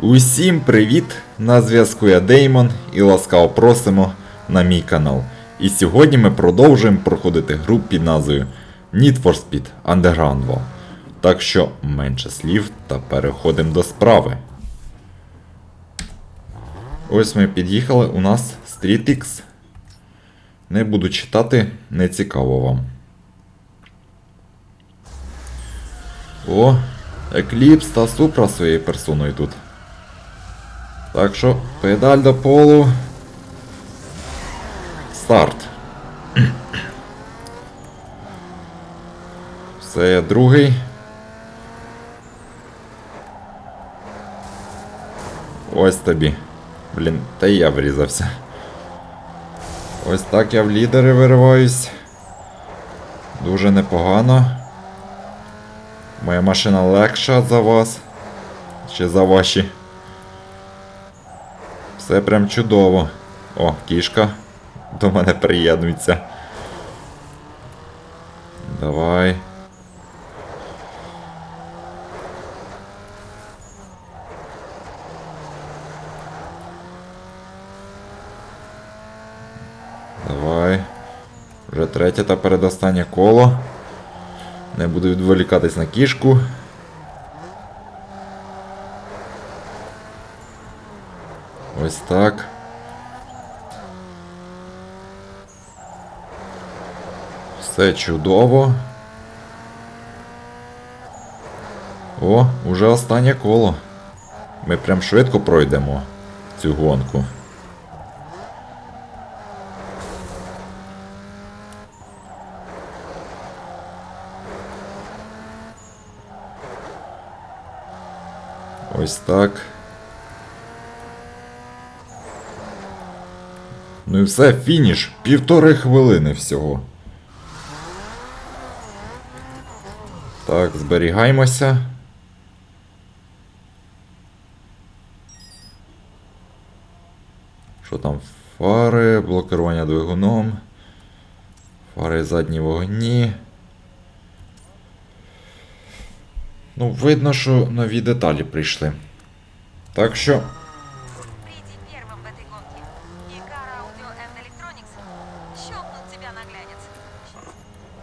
Усім привіт! На зв'язку я Деймон і ласкаво просимо на мій канал. І сьогодні ми продовжуємо проходити гру під назвою Need for Speed Underground 2. Так що менше слів та переходимо до справи. Ось ми під'їхали, у нас Street X. Не буду читати, не цікаво вам. О, Екліпс та Супра своєю персоною тут. Так що, педаль до полу. Старт. Я другий. Ось тобі. Блін, та я врізався. Ось так я в лідери вириваюсь. Дуже непогано. Моя машина легша за вас. Чи за ваші. Все прям чудово. О, кішка до мене приєднується. Давай. Давай. Вже третє та передостаннє коло. Не буду відволікатись на кішку. Ось так. Все чудово. О, уже останнє коло. Ми прям швидко пройдемо цю гонку. Ось так. Ну і все, фініш. Півтори хвилини всього. Так, зберігаємося. Що там? Фари, блокування двигуном. Фари задні вогні. Ну, видно, що нові деталі прийшли. Так що.